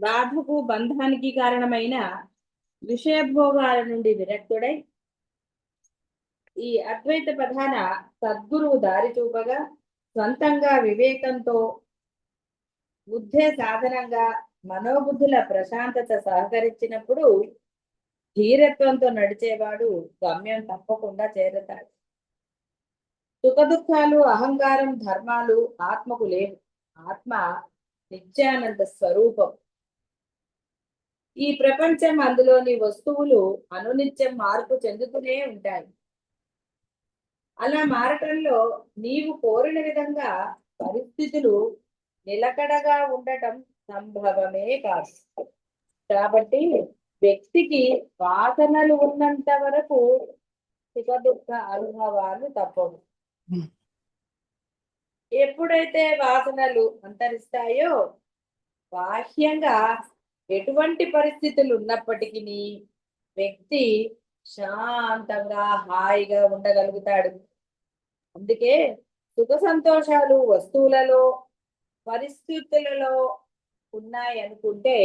బాధకు బంధానికి కారణమైన విషయభోగాల నుండి విరక్తుడై ఈ అద్వైత ప్రధాన సద్గురువు దారి చూపగా సొంతంగా వివేకంతో బుద్ధే సాధనంగా మనోబుద్ధుల ప్రశాంతత సహకరించినప్పుడు ధీరత్వంతో నడిచేవాడు గమ్యం తప్పకుండా చేరతాడు. సుఖదుఖాలు అహంకారం ధర్మాలు ఆత్మకు లేవు. ఆత్మ నిత్యానంద స్వరూపం. ఈ ప్రపంచం అందులోని వస్తువులు అనునిత్యం మార్పు చెందుతూనే ఉంటాయి. అలా మారటంలో నీవు కోరిన విధంగా పరిస్థితులు నిలకడగా ఉండటం సంభవమే కాదు. కాబట్టి వ్యక్తికి వాసనలు ఉన్నంత వరకు సుఖ దుఃఖ అనుభవాలు తప్పవు. ఎప్పుడైతే వాసనలు అంతరిస్తాయో బాహ్యంగా ఎటువంటి పరిస్థితులు ఉన్నప్పటికీ వ్యక్తి శాంతంగా హాయిగా ఉండగలుగుతాడు. అందుకే సుఖ సంతోషాలు వస్తువులలో పరిస్థితులలో ఉన్నాయి అనుకుంటే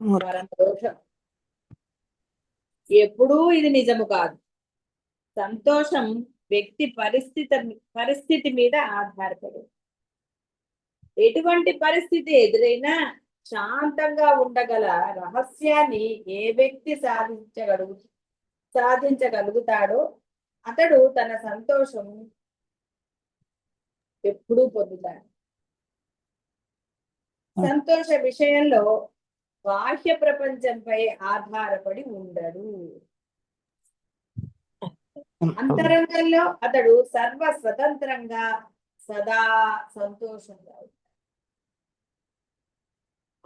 పరమ దోషం. ఎప్పుడూ ఇది నిజము కాదు. సంతోషం వ్యక్తి పరిస్థితి పరిస్థితి మీద ఆధారపడి ఎటువంటి పరిస్థితి ఎదురైనా శాంతంగా ఉండగల రహస్యాన్ని ఏ వ్యక్తి సాధించగలుగు సాధించగలుగుతాడో అతడు తన సంతోషం ఎప్పుడూ పొందుతాడు. సంతోష విషయంలో బాహ్య ప్రపంచంపై ఆధారపడి ఉండడు. అంతరంగంలో అతడు సర్వ స్వతంత్రంగా సదా సంతోషంగా ఉంటాడు.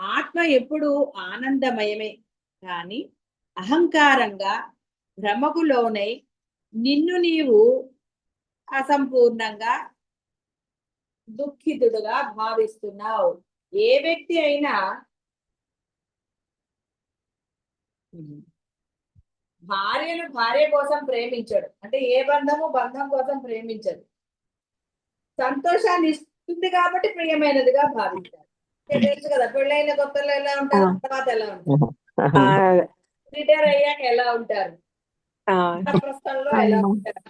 ఆత్మ ఎప్పుడు ఆనందమయమే. కానీ అహంకారంగా భ్రమకు లోనై నిన్ను నీవు అసంపూర్ణంగా దుఃఖితుడుగా భావిస్తున్నావు. ఏ వ్యక్తి అయినా భార్యను భార్య కోసం ప్రేమించడు. అంటే ఏ బంధము బంధం కోసం ప్రేమించడు సంతోషాన్ని ఇస్తుంది కాబట్టి ప్రియమైనదిగా భావిస్తారు తెలుసు కదా పెళ్ళైన కొత్తలో ఎలా ఉంటారు తర్వాత ఎలా ఉంటారు? రిటైర్ అయ్యాక ఎలా ఉంటారు? ప్రస్తుతంలో ఎలా ఉంటారు?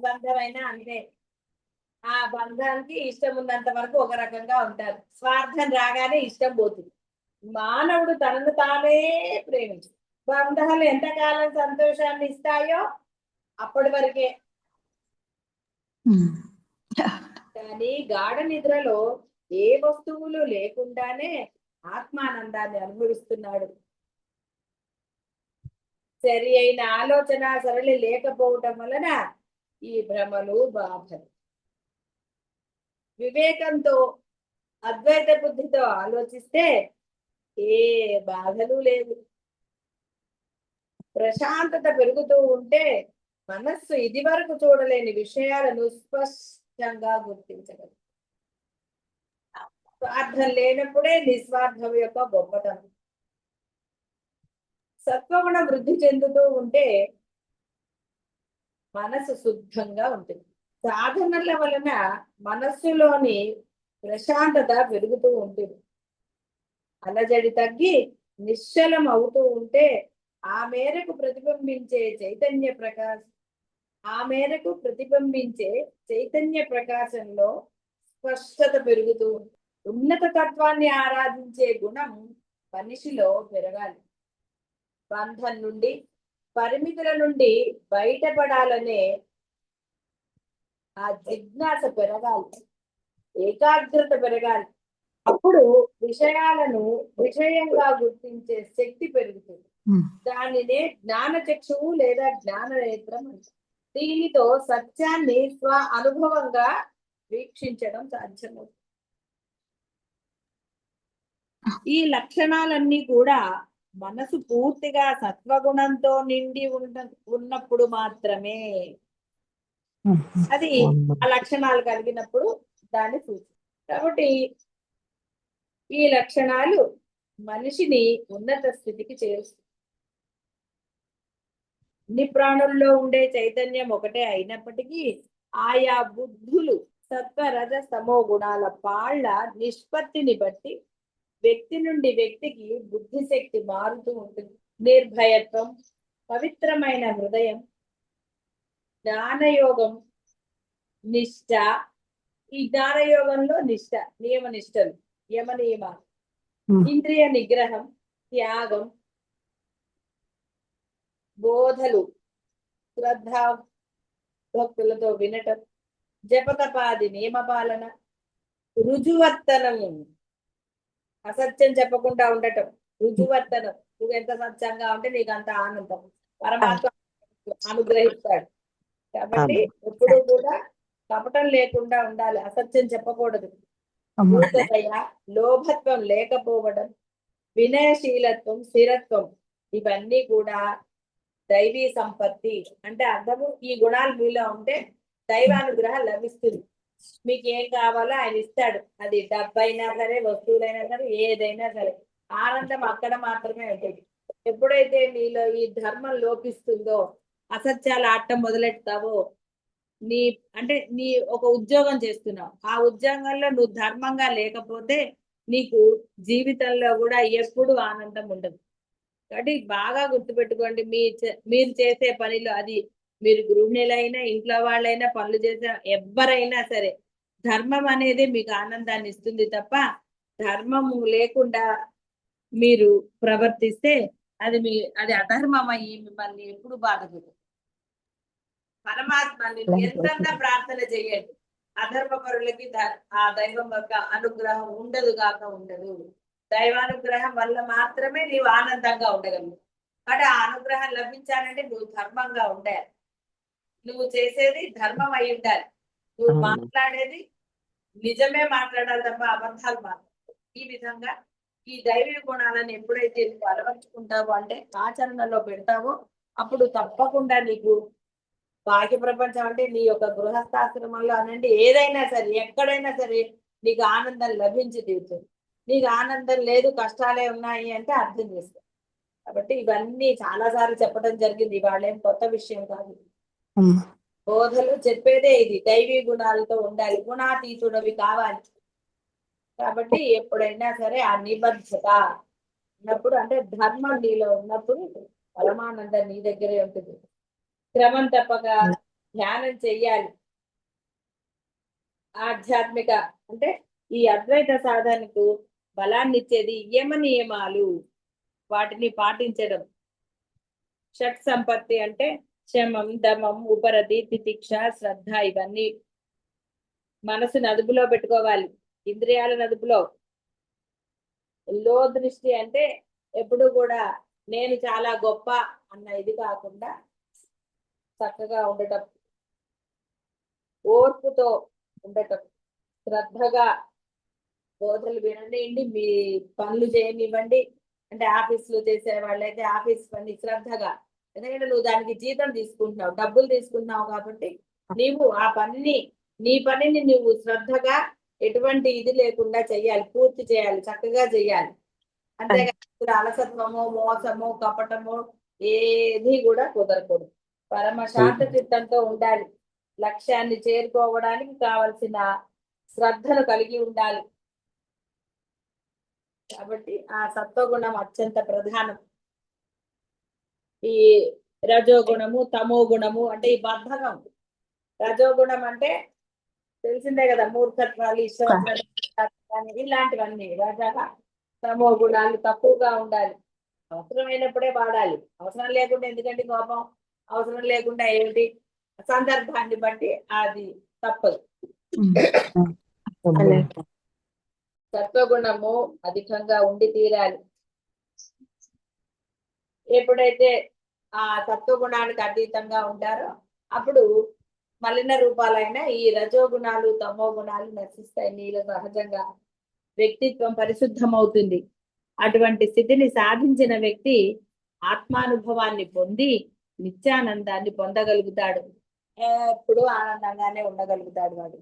బంధమైనా అంతే. ఆ బంధానికి ఇష్టం ఉన్నంత వరకు ఒక రకంగా ఉంటారు. స్వార్థం రాగానే ఇష్టం పోతుంది. మానవుడు తనను తానే ప్రేమించు. బంధాలు ఎంతకాలం సంతోషాన్ని ఇస్తాయో అప్పటి వరకే. కానీ గాఢ నిద్రలో ఏ వస్తువులు లేకుండానే ఆత్మానందాన్ని అనుభవిస్తున్నాడు. సరి అయిన ఆలోచన సరళి లేకపోవటం వలన ఈ భ్రమలు బాధలు. వివేకంతో అద్వైత బుద్ధితో ఆలోచిస్తే ఏ బాధలు లేవు. ప్రశాంతత పెరుగుతూ ఉంటే మనస్సు ఇది వరకు చూడలేని విషయాలను స్పష్ట సత్యంగా గుర్తించగలదు స్వార్థం లేనప్పుడే నిస్వార్థం యొక్క గొప్పతనం. సత్వగుణ వృద్ధి చెందుతూ ఉంటే మనసు శుద్ధంగా ఉంటుంది. సాధనల వలన మనస్సులోని ప్రశాంతత పెరుగుతూ ఉంటుంది. అలజడి తగ్గి నిశ్చలం అవుతూ ఉంటే ఆ మేరకు ప్రతిబింబించే చైతన్య ప్రకాశం ఆ మేరకు ప్రతిబింబించే చైతన్య ప్రకాశంలో స్పష్టత పెరుగుతూ. ఉన్నత తత్వాన్ని ఆరాధించే గుణం మనిషిలో పెరగాలి. బంధం నుండి పరిమితుల నుండి బయటపడాలనే ఆ జిజ్ఞాస పెరగాలి. ఏకాగ్రత పెరగాలి. అప్పుడు విషయాలను విషయంగా గుర్తించే శక్తి పెరుగుతుంది. దానినే జ్ఞాన చక్షువు లేదా జ్ఞాన నేత్రం అంటారు. దీనితో సత్యాన్ని స్వ అనుభవంగా వీక్షించడం సాధ్యమవుతుంది ఈ లక్షణాలన్నీ కూడా మనసు పూర్తిగా సత్వగుణంతో నిండి ఉన్న ఉన్నప్పుడు మాత్రమే. అది ఆ లక్షణాలు కలిగినప్పుడు దాన్ని సూచి కాబట్టి ఈ లక్షణాలు మనిషిని ఉన్నత స్థితికి చేరుస్తుంది అన్ని ప్రాణుల్లో ఉండే చైతన్యం ఒకటే అయినప్పటికీ ఆయా బుద్ధులు సత్వ రజ తమో గుణాల పాళ్ళ నిష్పత్తిని బట్టి వ్యక్తి నుండి వ్యక్తికి బుద్ధి శక్తి మారుతూ ఉంటుంది. నిర్భయత్వం పవిత్రమైన హృదయం జ్ఞానయోగం నిష్ట. ఈ జ్ఞానయోగంలో నిష్ట నియమ నిష్టలు యమ నియమాలు. ఇంద్రియ నిగ్రహం త్యాగం బోధలు శ్రద్ధ భక్తులతో వినటం జపతపాది నియమపాలన రుజువర్తనము. అసత్యం చెప్పకుండా ఉండటం రుజువర్తనం. నువ్వు ఎంత సత్యంగా ఉంటే నీకు అంత ఆనందం. పరమాత్మ అనుగ్రహిస్తాడు. కాబట్టి ఎప్పుడు కూడా కపటం లేకుండా ఉండాలి. అసత్యం చెప్పకూడదు. లోభత్వం లేకపోవడం వినయశీలత్వం స్థిరత్వం ఇవన్నీ కూడా దైవీ సంపత్తి అంటే అర్థము ఈ గుణాలు మీలో ఉంటే దైవానుగ్రహం లభిస్తుంది. మీకు ఏం కావాలో ఆయన ఇస్తాడు. అది డబ్బైనా సరే వస్తువులైనా సరే ఏదైనా సరే. ఆనందం అక్కడ మాత్రమే ఉంటుంది. ఎప్పుడైతే నీలో ఈ ధర్మం లోపిస్తుందో అసత్యాలు ఆడటం మొదలెడతావో నీ అంటే నీ ఒక ఉద్యోగం చేస్తున్నావు. ఆ ఉద్యోగంలో నువ్వు ధర్మంగా లేకపోతే నీకు జీవితంలో కూడా ఎప్పుడు ఆనందం ఉండదు. కాబట్టి బాగా గుర్తుపెట్టుకోండి మీ చే- మీరు చేసే పనిలో అది మీరు గృహిణులైనా ఇంట్లో వాళ్ళైనా పనులు చేసే ఎవ్వరైనా సరే ధర్మం అనేది మీకు ఆనందాన్ని ఇస్తుంది తప్ప ధర్మము లేకుండా మీరు ప్రవర్తిస్తే అది మీ అది అధర్మం అయ్యి మిమ్మల్ని ఎప్పుడు బాధపడదు పరమాత్మని నిరంతరంగా ప్రార్థన చేయండి. అధర్మపరులకి పరులకి ఆ దైవం యొక్క అనుగ్రహం ఉండదు కాక ఉండదు. దైవానుగ్రహం వల్ల మాత్రమే నీవు ఆనందంగా ఉండగలవు. కాబట్టి ఆ అనుగ్రహం లభించాలంటే నువ్వు ధర్మంగా ఉండాలి. నువ్వు చేసేది ధర్మం అయి ఉండాలి. నువ్వు. మాట్లాడేది నిజమే మాట్లాడాలి తప్ప అబద్ధాలు మాట్లాడాలి ఈ విధంగా ఈ దైవీ గుణాలను ఎప్పుడైతే నువ్వు అలవర్చుకుంటావో అంటే ఆచరణలో పెడతావో అప్పుడు తప్పకుండా నీకు బాహ్య ప్రపంచం అంటే నీ యొక్క గృహస్థాశ్రమంలో అనండి. ఏదైనా సరే ఎక్కడైనా సరే నీకు ఆనందం లభించి తీరుతుంది. నీకు ఆనందం లేదు కష్టాలే ఉన్నాయి అంటే అర్థం చేసుకో. కాబట్టి ఇవన్నీ చాలా సార్లు చెప్పడం జరిగింది. ఇవాళ ఏం కొత్త విషయం కాదు. బోధలు చెప్పేదే ఇది. దైవీ గుణాలతో ఉండాలి. గుణాతీతుడవి కావాలి. కాబట్టి ఎప్పుడైనా సరే ఆ నిబద్ధత ఉన్నప్పుడు అంటే ధర్మం నీలో ఉన్నప్పుడు పరమానందం నీ దగ్గరే ఉంటుంది. క్రమం తప్పక ధ్యానం చెయ్యాలి. ఆధ్యాత్మిక అంటే ఈ అద్వైత సాధనకు బలాన్ని ఇచ్చేది యమ నియమాలు వాటిని పాటించడం. షట్ సంపత్తి అంటే శమం దమం ఉపరతి తితిక్ష శ్రద్ధ ఇవన్నీ మనసు అదుపులో పెట్టుకోవాలి. ఇంద్రియాల నదుపులో. లో దృష్టి అంటే ఎప్పుడు కూడా నేను చాలా గొప్ప అన్న ఇది కాకుండా చక్కగా ఉండటం. ఓర్పుతో ఉండటం. శ్రద్ధగా బోధలు వినండి మీ పనులు చేయనివ్వండి. అంటే ఆఫీస్లో చేసే వాళ్ళైతే ఆఫీస్ పని శ్రద్ధగా. ఎందుకంటే నువ్వు దానికి జీతం తీసుకుంటున్నావు డబ్బులు తీసుకుంటున్నావు కాబట్టి నీవు ఆ పనిని నీ పనిని నువ్వు శ్రద్ధగా ఎటువంటి ఇది లేకుండా చెయ్యాలి పూర్తి చేయాలి చక్కగా చెయ్యాలి అంతేగాని అలసత్వము మోసము కపటము ఏది కూడా కుదరకూడదు. పరమ శాంత చిత్తంతో ఉండాలి. లక్ష్యాన్ని చేరుకోవడానికి కావలసిన శ్రద్ధను కలిగి ఉండాలి. కాబట్టి ఆ సత్వగుణం అత్యంత ప్రధానం. ఈ రజోగుణము తమో గుణము అంటే ఈ బద్ధకం. రజోగుణం అంటే తెలిసిందే కదా మూర్ఖత్వాలు ఇష్టం ఇలాంటివన్నీ. రజగా తమో గుణాలు తక్కువగా ఉండాలి. అవసరమైనప్పుడే వాడాలి. అవసరం లేకుండా ఎందుకంటే కోపం? అవసరం లేకుండా ఏమిటి? సందర్భాన్ని బట్టి అది తప్పదు. సత్వగుణము అధికంగా ఉండి తీరాలి. ఎప్పుడైతే ఆ సత్వగుణానికి అతీతంగా ఉంటారో అప్పుడు మలిన రూపాలైన ఈ రజోగుణాలు తమో గుణాలు నశిస్తాయి. నీలో సహజంగా వ్యక్తిత్వం పరిశుద్ధమవుతుంది. అటువంటి స్థితిని సాధించిన వ్యక్తి ఆత్మానుభవాన్ని పొంది నిత్యానందాన్ని పొందగలుగుతాడు. ఎప్పుడు ఆనందంగానే ఉండగలుగుతాడు వాడు.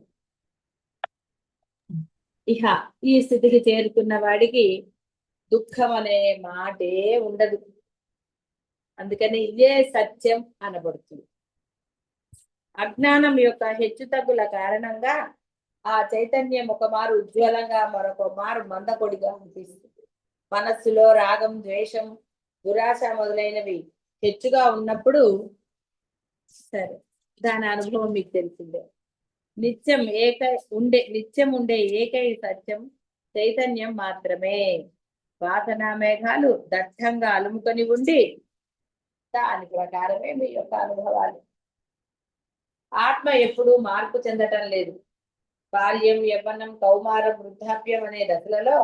ఇహ ఈ స్థితికి చేరుకున్న వాడికి దుఃఖం అనే మాటే ఉండదు. అందుకని ఇదే సత్యం అనబడుతుంది. అజ్ఞానం యొక్క హెచ్చుతగ్గుల కారణంగా ఆ చైతన్యం ఒక మారు ఉజ్వలంగా మరొక మారు మందకొడిగా అనిపిస్తుంది. మనస్సులో రాగం ద్వేషం దురాశ మొదలైనవి హెచ్చుగా ఉన్నప్పుడు సరే దాని అనుభవం మీకు తెలిసిందే. నిత్యం ఏక ఉండే నిత్యం ఉండే ఏకై సత్యం చైతన్యం మాత్రమే. వాసన మేఘాలు దట్టంగా అలుముకొని ఉండి దాని ప్రకారమే మీ యొక్క అనుభవాలు. ఆత్మ ఎప్పుడూ మార్పు చెందటం లేదు. బాల్యం యవ్వనం కౌమారం వృద్ధాప్యం అనే దశలలో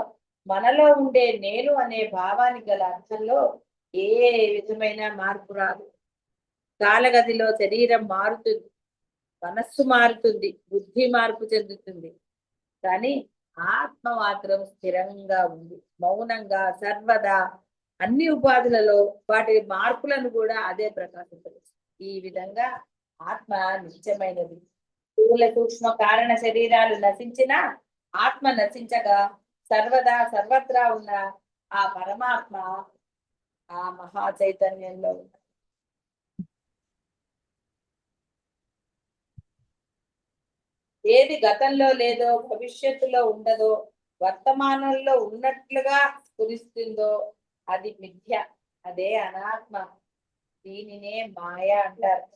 మనలో ఉండే నేను అనే భావానికి గల అర్థంలో ఏ విధమైన మార్పు రాదు. కాలగదిలో శరీరం మారుతుంది మనస్సు మారుతుంది బుద్ధి మార్పు చెందుతుంది. కానీ ఆత్మ మాత్రం స్థిరంగా ఉంది మౌనంగా సర్వదా. అన్ని ఉపాధులలో వాటి మార్పులను కూడా అదే ప్రకాశింపజేస్తుంది. ఈ విధంగా ఆత్మ నిత్యమైనది. స్థూల సూక్ష్మ కారణ శరీరాలు నశించినా ఆత్మ నశించగా సర్వదా సర్వత్రా ఉన్న ఆ పరమాత్మ ఆ మహా చైతన్యంలో ఉన్న ఏది గతంలో లేదో భవిష్యత్తులో ఉండదో వర్తమానంలో ఉన్నట్లుగా స్ఫురిస్తుందో అది మిథ్య అదే అనాత్మ. దీనినే మాయ అంటారు.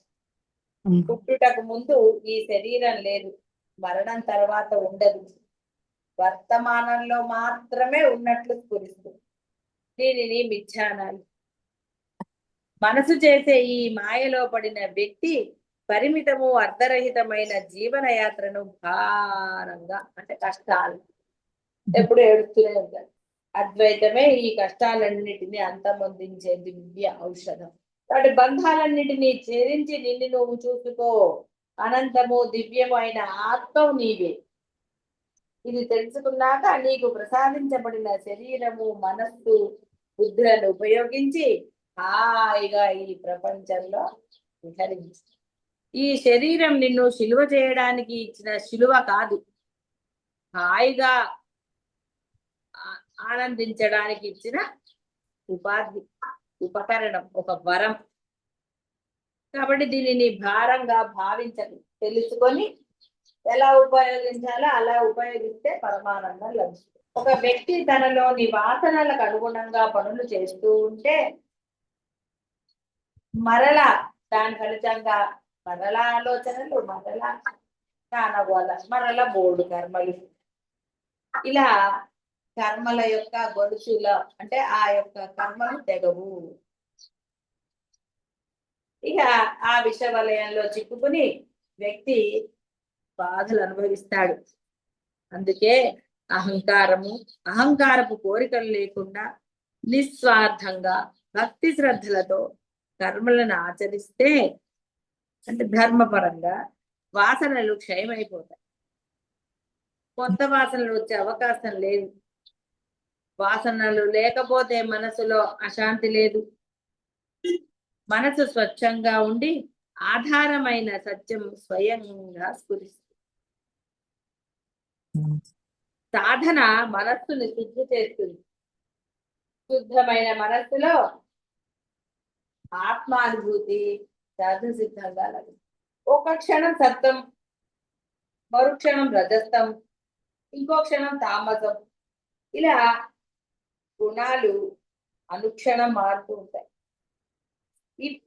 పుట్టుటకు ముందు ఈ శరీరం లేదు మరణం తర్వాత ఉండదు. వర్తమానంలో మాత్రమే ఉన్నట్లు స్ఫురిస్తుంది దీనిని మిథ్యానాలు మనసు చేసే ఈ మాయలో పడిన వ్యక్తి పరిమితము అర్ధరహితమైన జీవన యాత్రను భారంగా అంటే కష్టాలు. ఎప్పుడు ఏడుస్తూనే ఉంటారు. అద్వైతమే ఈ కష్టాలన్నిటిని అంతమొందించే దివ్య ఔషధం. వాటి బంధాలన్నిటినీ ఛేదించి నిన్ను నువ్వు చూసుకో. అనంతము దివ్యమైన ఆత్మ నీవే. ఇది తెలుసుకున్నాక నీకు ప్రసాదించబడిన శరీరము మనస్సు బుద్ధులను ఉపయోగించి హాయిగా ఈ ప్రపంచంలో విహరించు. ఈ శరీరం నిన్ను శిలువ చేయడానికి ఇచ్చిన శిలువ కాదు. హాయిగా ఆనందించడానికి ఇచ్చిన ఉపాధి ఉపకరణం ఒక వరం. కాబట్టి దీనిని భారంగా భావించదు తెలుసుకొని ఎలా ఉపయోగించాలో అలా ఉపయోగిస్తే పరమానందం లభిస్తుంది. ఒక వ్యక్తి తనలోని వాసనలకు అనుగుణంగా పనులు చేస్తూ ఉంటే మరలా దాని ఫలితంగా మరల ఆలోచనలు మరల కానగోల మరల బోర్డు కర్మలు. ఇలా కర్మల యొక్క గొలుసుల అంటే ఆ యొక్క కర్మలు తెగవు. ఇక ఆ విష వలయంలో చిక్కుకుని వ్యక్తి బాధలు అనుభవిస్తాడు. అందుకే అహంకారము అహంకారపు కోరికలు లేకుండా నిస్వార్థంగా భక్తి శ్రద్ధలతో కర్మలను ఆచరిస్తే అంటే ధర్మపరంగా వాసనలు క్షయమైపోతాయి. కొత్త వాసనలు వచ్చే అవకాశం లేదు. వాసనలు లేకపోతే మనసులో అశాంతి లేదు. మనసు స్వచ్ఛంగా ఉండి ఆధారమైన సత్యం స్వయంగా స్ఫురిస్తుంది. సాధన మనస్సుని శుద్ధి చేస్తుంది. శుద్ధమైన మనస్సులో ఆత్మానుభూతి సిద్ధంగా లభిస్తుంది ఒక క్షణం సత్వం మరుక్షణం రజస్తం ఇంకో క్షణం తామసం. ఇలా గుణాలు అనుక్షణం మారుతూ ఉంటాయి.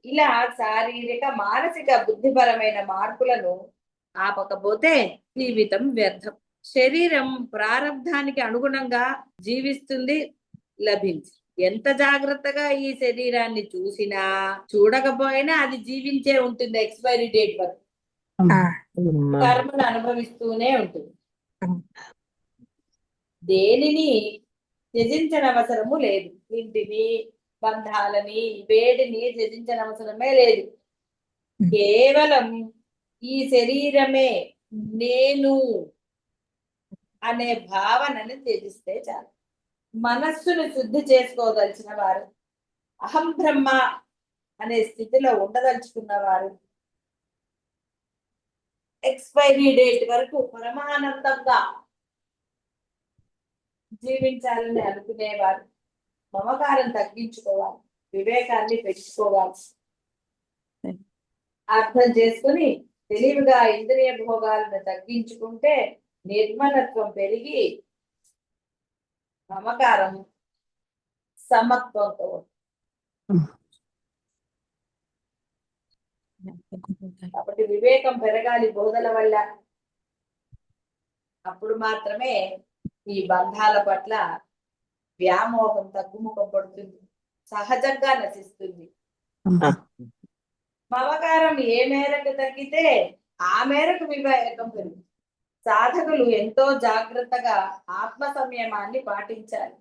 ఇలా శారీరక మానసిక బుద్ధిపరమైన మార్పులను ఆపకపోతే జీవితం వ్యర్థం. శరీరం ప్రారంధానికి అనుగుణంగా జీవిస్తుంది లభించి ఎంత జాగ్రత్తగా ఈ శరీరాన్ని చూసినా చూడకపోయినా అది జీవించే ఉంటుంది ఎక్స్పైరీ డేట్ వరకు. కర్మను అనుభవిస్తూనే ఉంటుంది. దేనిని త్యజించనవసరము లేదు. ఇంటిని బంధాలని వేడిని త్యజించనవసరమే లేదు. కేవలం ఈ శరీరమే నేను అనే భావనని త్యజిస్తే చాలు. మనస్సును శుద్ధి చేసుకోదలిచిన వారు. అహం బ్రహ్మ అనే స్థితిలో ఉండదలుచుకున్న వారు. ఎక్స్పైరీ డేట్ వరకు పరమానందంగా జీవించాలని అనుకునేవారు. మమకారం తగ్గించుకోవాలి. వివేకాన్ని పెంచుకోవాలి. అర్థం చేసుకుని తెలివిగా ఇంద్రియ భోగాలను తగ్గించుకుంటే నిర్మలత్వం పెరిగి మమకారం సమత్వంతో. కాబట్టి వివేకం పెరగాలి బోధల వల్ల. అప్పుడు మాత్రమే ఈ బంధాల పట్ల వ్యామోహం తగ్గుముఖం పడుతుంది. సహజంగా నశిస్తుంది. మమకారం ఏ మేరకు తగ్గితే ఆ మేరకు వివేకం పెరుగుతుంది. సాధకులు ఎంతో జాగ్రత్తగా ఆత్మ సంయమాన్ని పాటించాలి.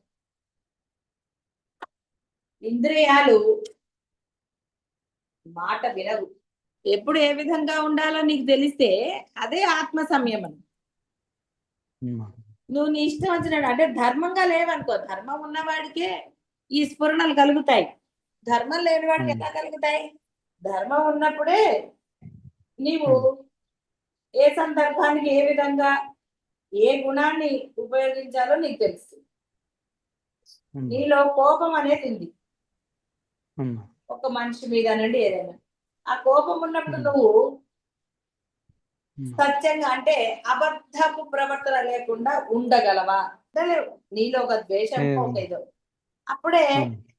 ఇంద్రియాలు మాట వినవు. ఎప్పుడు ఏ విధంగా ఉండాలో నీకు తెలిస్తే అదే ఆత్మ సంయమనం నువ్వు నీ ఇష్టం వచ్చినాడు అంటే ధర్మంగా లేవనుకో ధర్మం ఉన్నవాడికే ఈ స్ఫురణలు కలుగుతాయి. ధర్మం లేని వాడికి ఎలా కలుగుతాయి? ధర్మం ఉన్నప్పుడే నీవు ఏ సందర్భానికి ఏ విధంగా ఏ గుణాన్ని ఉపయోగించాలో నీకు తెలుస్తుంది నీలో కోపం అనేది ఉంది. ఒక మనిషి మీద నుండి ఏదైనా. ఆ కోపం ఉన్నప్పుడు నువ్వు సత్యంగా అంటే అబద్ధపు ప్రవర్తన లేకుండా ఉండగలవా? నీలో ఒక ద్వేషం ఏదో అప్పుడే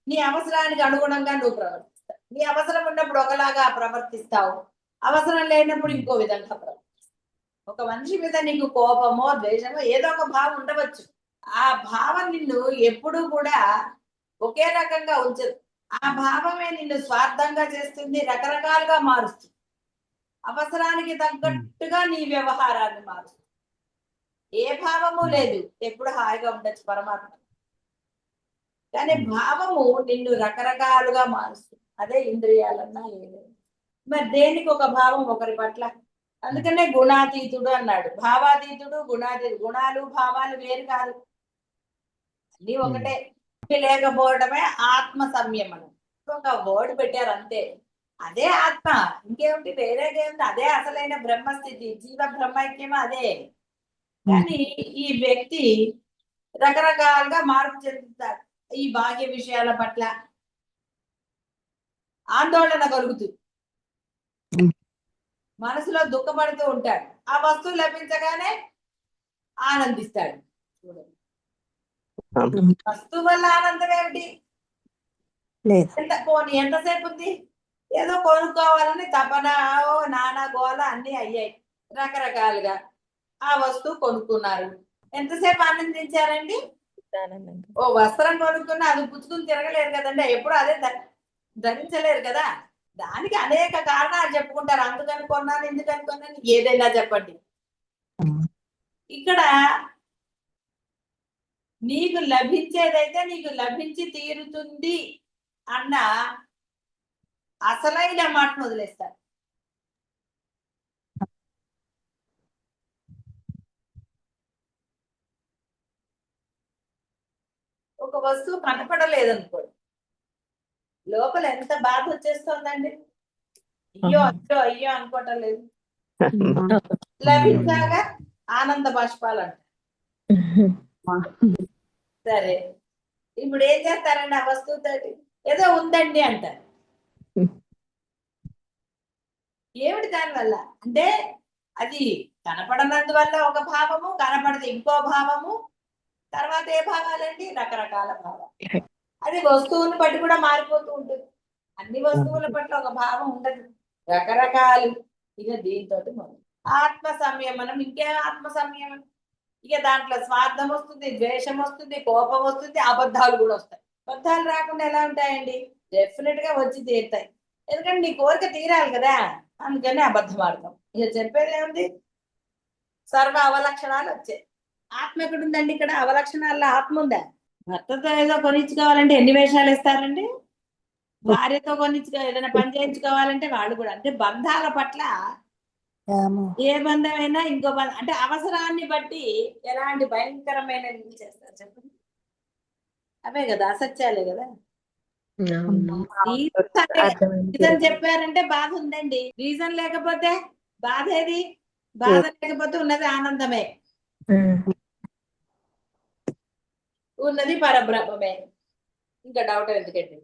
నీ అవసరానికి అనుగుణంగా నువ్వు ప్రవర్తిస్తావు. నీ అవసరం ఉన్నప్పుడు ఒకలాగా ప్రవర్తిస్తావు. అవసరం లేనప్పుడు ఇంకో విధంగా ప్రవర్తిస్తావు. ఒక మనిషి మీద నీకు కోపమో ద్వేషమో ఏదో ఒక భావం ఉండవచ్చు. ఆ భావం నిన్ను ఎప్పుడూ కూడా ఒకే రకంగా ఉంచదు. ఆ భావమే నిన్ను స్వార్థంగా చేస్తుంది రకరకాలుగా మారుస్తుంది. అవసరానికి తగ్గట్టుగా నీ వ్యవహారాన్ని మారుస్తుంది. ఏ భావము లేదు ఎప్పుడు హాయిగా ఉండొచ్చు పరమాత్మ. కానీ భావము నిన్ను రకరకాలుగా మారుస్తుంది. అదే ఇంద్రియాలన్నా ఏలేదు మరి దేనికి ఒక భావం ఒకరి పట్ల? అందుకనే గుణాతీతుడు అన్నాడు. భావాతీతుడు గుణాతీతుడు గుణాలు భావాలు వేరు కాదు. అన్ని ఒకటే. లేకపోవడమే ఆత్మ సంయమనం. ఒక వర్డ్ పెట్టారు అంతే. అదే ఆత్మ. ఇంకేమిటి వేరేదేమిటి అదే అసలైన బ్రహ్మస్థితి. జీవ బ్రహ్మైక్యము అదే. కానీ ఈ వ్యక్తి రకరకాలుగా మార్పు చెందుతాడు ఈ బాహ్య విషయాల పట్ల. ఆందోళన కలుగుతుంది. మనసులో దుఃఖపడుతూ ఉంటాడు. ఆ వస్తువు లభించగానే ఆనందిస్తాడు. చూడండి వస్తువు వల్ల ఆనందం ఏమిటి? లేదు. ఎంత పోనీ ఎంతసేపు ఉంది? ఏదో కొనుక్కోవాలని తపన ఓ నానా గోల అన్ని అయ్యాయి. రకరకాలుగా ఆ వస్తువు కొనుక్కున్నారు. ఎంతసేపు ఆనందించారండి? ఓ వస్త్రం కొనుక్కున్న అది పుచ్చుకుని తిరగలేరు కదండి. ఎప్పుడు అదే ధరించలేరు కదా. దానికి అనేక కారణాలు చెప్పుకుంటారు. అందుకని కొన్నాను ఎందుకని కొన్నాను ఏదైనా చెప్పండి. ఇక్కడ నీకు లభించేదైతే నీకు లభించి తీరుతుంది అన్న అసలైన మాటను వదిలేస్తారు. ఒక వస్తువు కనపడలేదనుకోండి. లోపల ఎంత బాధ వచ్చేస్తుందండి? అయ్యో అయ్యో అయ్యో అనుకోవటం లేదు లభించాక ఆనంద బాష్పాలు సరే. ఇప్పుడు ఏం చేస్తారండి ఆ వస్తువుతోటి? ఏదో ఉందండి అంటారు. ఏమిటి దానివల్ల? అంటే అది కనపడనందువల్ల ఒక భావము కనపడదు ఇంకో భావము తర్వాత ఏ భావాలండి? రకరకాల భావాలు. అది వస్తువుని బట్టి కూడా మారిపోతూ ఉంటుంది. అన్ని వస్తువుల పట్ల ఒక భావం ఉండదు. రకరకాలు. ఇక దీంతో ఆత్మ సంయమనం ఇంకే ఆత్మ సంయమనం ఇక దాంట్లో స్వార్థం వస్తుంది ద్వేషం వస్తుంది కోపం వస్తుంది అబద్ధాలు కూడా వస్తాయి. అబద్ధాలు రాకుండా ఎలా ఉంటాయండి? డెఫినెట్గా వచ్చి తీరుతాయి. ఎందుకంటే నీ కోరిక తీరాలి కదా? అందుకని అబద్ధం ఆడతాం. ఇక చెప్పేది ఏముంది? సర్వ అవలక్షణాలు వచ్చాయి. ఆత్మ ఎక్కడుందండి ఇక్కడ? అవలక్షణాల్లో ఆత్మ ఉందా? భర్తతో ఏదో కొనిచ్చుకోవాలంటే ఎన్ని వేషాలు ఇస్తారండి భార్యతో కొనిచ్చుకో ఏదైనా పని చేయించుకోవాలంటే వాళ్ళు కూడా. అంటే బంధాల పట్ల ఏ బంధమైనా ఇంకో బంధం అంటే అవసరాన్ని బట్టి ఎలాంటి భయంకరమైన చేస్తారు చెప్పండి? అవే కదా అసత్యాలే కదా. రీజన్ చెప్పారంటే బాధ ఉందండి. రీజన్ లేకపోతే బాధ ఏది? బాధ లేకపోతే ఉన్నది ఆనందమే. ఉన్నది పరబ్రహ్మమే. ఇంకా డౌట్ ఎందుకండి.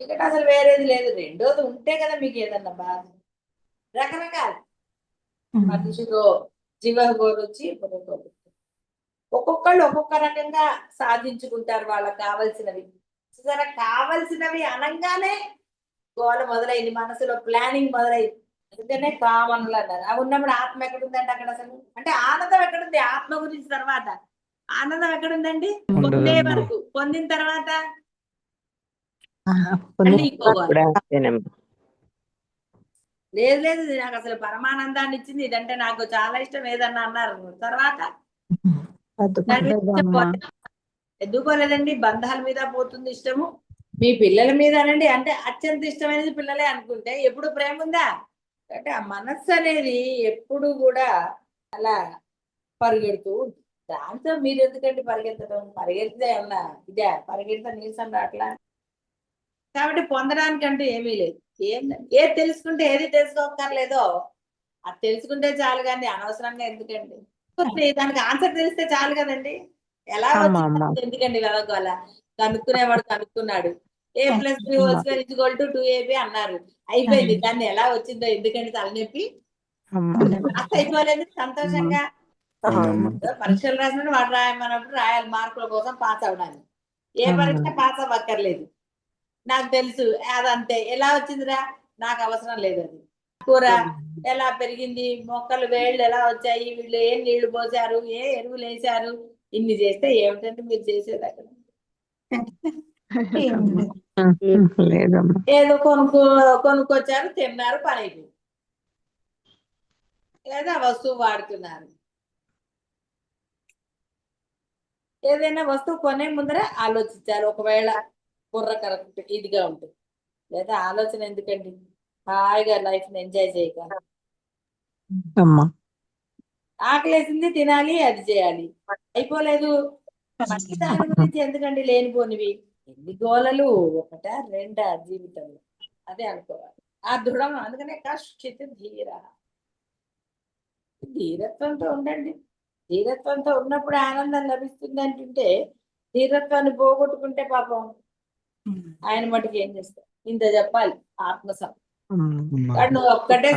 ఇక్కడ అసలు వేరేది లేదు. రెండోది ఉంటే కదా మీకు ఏదన్నా బాధ. రకరకాలు. మనిషిలో జీవ గోరుచి పునగోరు ఒక్కొక్కళ్ళు ఒక్కొక్క రకంగా సాధించుకుంటారు వాళ్ళకి కావలసినవి. సరే కావలసినవి అనంగానే గోల మొదలైంది. మనసులో ప్లానింగ్ మొదలైంది. అందుకనే కామన్లు అన్నారు అవి ఉన్నప్పుడు ఆత్మ ఎక్కడుందండి అక్కడ అసలు? అంటే ఆనందం ఎక్కడుంది? ఆత్మ గురించి తర్వాత. ఆనందం ఎక్కడుందండి? పొందే వరకు. పొందిన తర్వాత? లేదు లేదు నాకు అసలు పరమానందాన్ని ఇచ్చింది. ఇదంటే నాకు చాలా ఇష్టం. ఏదన్నా అన్నారు. తర్వాత? పోలేదండి బంధాల మీద పోతుంది ఇష్టము. మీ పిల్లల మీద అనండి. అంటే అత్యంత ఇష్టమైనది పిల్లలే అనుకుంటే. ఎప్పుడు ప్రేమ ఉందా? అంటే ఆ మనస్సు అనేది ఎప్పుడు కూడా అలా పరిగెడుతూ ఉంటుంది. దాంతో మీరు ఎందుకండి పరిగెత్తడం? పరిగెడితే ఏమన్నా ఇదే పరిగెడితే నీరసం రావట్లా? కాబట్టి పొందడానికి అంటూ ఏమీ లేదు. ఏం ఏది తెలుసుకుంటే ఏది తెలుసుకోకర్లేదో అది తెలుసుకుంటే చాలు కానీ అనవసరంగా ఎందుకండి? దానికి ఆన్సర్ తెలిస్తే చాలు కదండి. ఎలా. ఎందుకండి వెదగోల కనుక్కునేవాడు కనుక్కున్నాడు. A plus B whole square equal to two A B అన్నారు. అయిపోయింది. దాన్ని ఎలా వచ్చిందో ఎందుకండి తలనొప్పి. పాస్ అయిపోలేదు సంతోషంగా. పరీక్షలు రాసిన వాడు రాయమన్నప్పుడు రాయాలి. మార్కుల కోసం పాస్ అవడానికి ఏ పరీక్ష పాస్ అవ్వక్కర్లేదు. నాకు తెలుసు. అదంతే. ఎలా వచ్చిందిరా? నాకు అవసరం లేదు అది. కూర ఎలా పెరిగింది? మొక్కలు వేళ్ళు ఎలా వచ్చాయి? వీళ్ళు ఏం నీళ్ళు పోసారు ఏ ఎరువులు వేసారు ఇన్ని చేస్తే ఏమిటంటే మీరు చేసేది అక్కడ? లేదమ్మా. ఏదో కొనుక్కో కొనుక్కొచ్చారు తిన్నారు పని అయిపోయింది. లేదా వస్తువు వాడుతున్నారు. ఏదైనా వస్తువు కొనే ముందర ఆలోచించారు ఒకవేళ బుర్ర కరెక్ట్ ఇదిగా ఉంటుంది. లేదా ఆలోచన ఎందుకండి? హాయిగా లైఫ్ని ఎంజాయ్ చేయక. ఆకలేసింది తినాలి అది చేయాలి. అయిపోలేదు. దాని గురించి ఎందుకండి లేనిపోనివి? ఎన్ని గోలలు ఒకటా రెండా జీవితంలో. అదే అనుకోవాలి. ఆ దృఢం అందుకనే కష్టిత ధీర. ధీరత్వంతో ఉండండి. ధీరత్వంతో ఉన్నప్పుడు ఆనందం లభిస్తుంది అంటుంటే ధీరత్వాన్ని పోగొట్టుకుంటే పాపం ఆయన మటుకు ఏం చేస్తారు ఇంత చెప్పాలి ఆత్మసం వాడు నువ్వు ఒక్కటే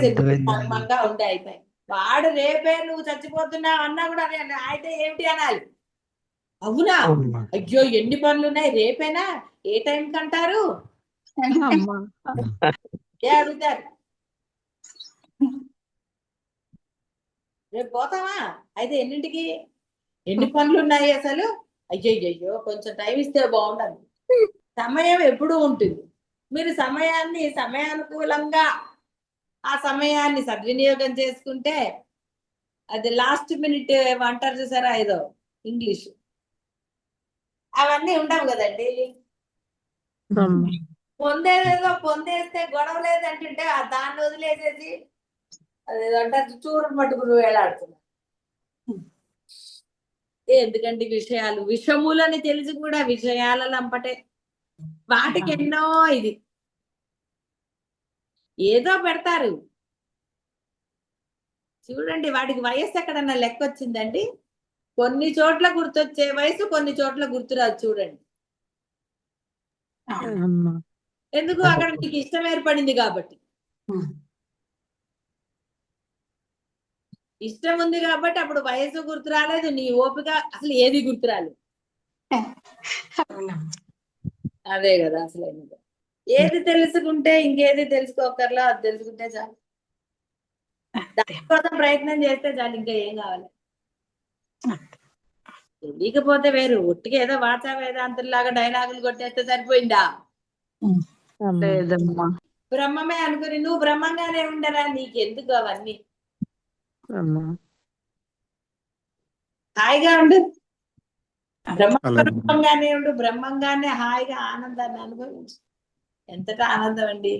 ధర్మంగా ఉండి అయిపోయి వాడు రేపే నువ్వు చచ్చిపోతున్నావు అన్నా కూడా అదే. అయితే ఏమిటి అనాలి? అవునా? అయ్యో ఎన్ని పనులు ఉన్నాయి రేపేనా? ఏ టైం కంటారు? అడుగుతారు? రేపు పోతావా అయితే ఎన్నింటికి? ఎన్ని పనులు ఉన్నాయి అసలు? అయ్యయ్యో కొంచెం టైం ఇస్తే బాగుండదు. సమయం ఎప్పుడూ ఉంటుంది. మీరు సమయాన్ని సమయానుకూలంగా ఆ సమయాన్ని సద్వినియోగం చేసుకుంటే అది లాస్ట్ మినిట్ అంటారు చూసారా ఏదో? ఇంగ్లీష్. అవన్నీ ఉండవు కదండి పొందేదేదో పొందేస్తే గొడవ లేదంటుంటే ఆ దాన్ని వదిలేసేసి అది అంటారు చూరు మట్టుకుని వేలాడుతున్నా. ఎందుకంటే విషయాలు? విషములని తెలిసి కూడా విషయాల లంపటే. వాటికి ఎన్నో ఇది. ఏదో పెడతారు. చూడండి వాటికి వయస్సు ఎక్కడన్నా లెక్క వచ్చిందండి? కొన్ని చోట్ల గుర్తొచ్చే వయసు కొన్ని చోట్ల గుర్తురాదు. చూడండి. అమ్మా. ఎందుకు? అక్కడ మీకు ఇష్టం ఏర్పడింది కాబట్టి. ఇష్టం ఉంది కాబట్టి అప్పుడు వయసు గుర్తు రాలేదు నీ ఓపిక అసలు ఏది గుర్తు రాలేదు అదే కదా అసలు ఏమిటో. ఏది తెలుసుకుంటే ఇంకేది తెలుసుకోకర్లా అది తెలుసుకుంటే చాలు. దానికోసం ప్రయత్నం చేస్తే చాలు ఇంకా ఏం కావాలి? తెలియకపోతే వేరు. ఒట్టిగా ఏదో వాచా వేదాంతుల్లాగా డైలాగులు కొట్టేస్తే సరిపోయిందా? లేదమ్మా. బ్రహ్మమే అనుకుని నువ్వు బ్రహ్మంగానే ఉండరా? నీకెందుకు అవన్నీ? అమ్మా. హాయిగా ఉండు. బ్రహ్మస్వరూపంగానే ఉండు. బ్రహ్మంగానే హాయిగా ఆనందాన్ని అనుభవించు. ఎంతటా ఆనందం అండి.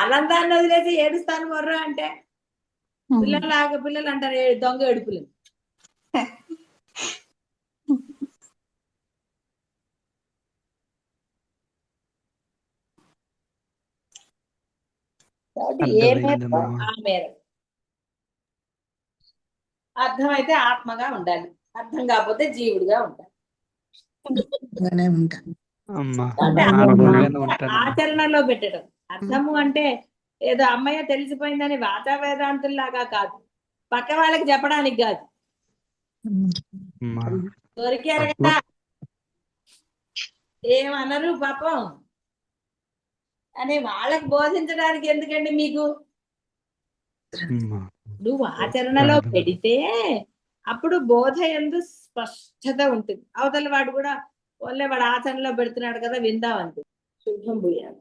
ఆనందాన్ని వదిలేసి ఏడుస్తాను మొర్ర అంటే? పిల్లలాగా పిల్లలు అంటారు "ఏ- దొంగ ఏడుపులు కాబట్టి ఏ మేరకు ఆ మేరకు అర్థమైతే ఆత్మగా ఉండాలి. అర్థం కాకపోతే జీవుడిగా ఉండాలి ఆచరణలో పెట్టడం. అర్థము అంటే ఏదో అమ్మయ్య తెలిసిపోయిందని వాచా వేదాంతుల్లాగా కాదు. పక్క వాళ్ళకి చెప్పడానికి కాదు. దొరికారు కదా. ఏమనరు పాపం. అని వాళ్ళకి బోధించడానికి ఎందుకండి మీకు? నువ్వు ఆచరణలో పెడితే అప్పుడు బోధ ఎందు స్పష్టత ఉంటుంది. అవతల వాడు కూడా ఓన్లే వాడు ఆచరణలో పెడుతున్నాడు కదా విందాం శుభం భూయాలి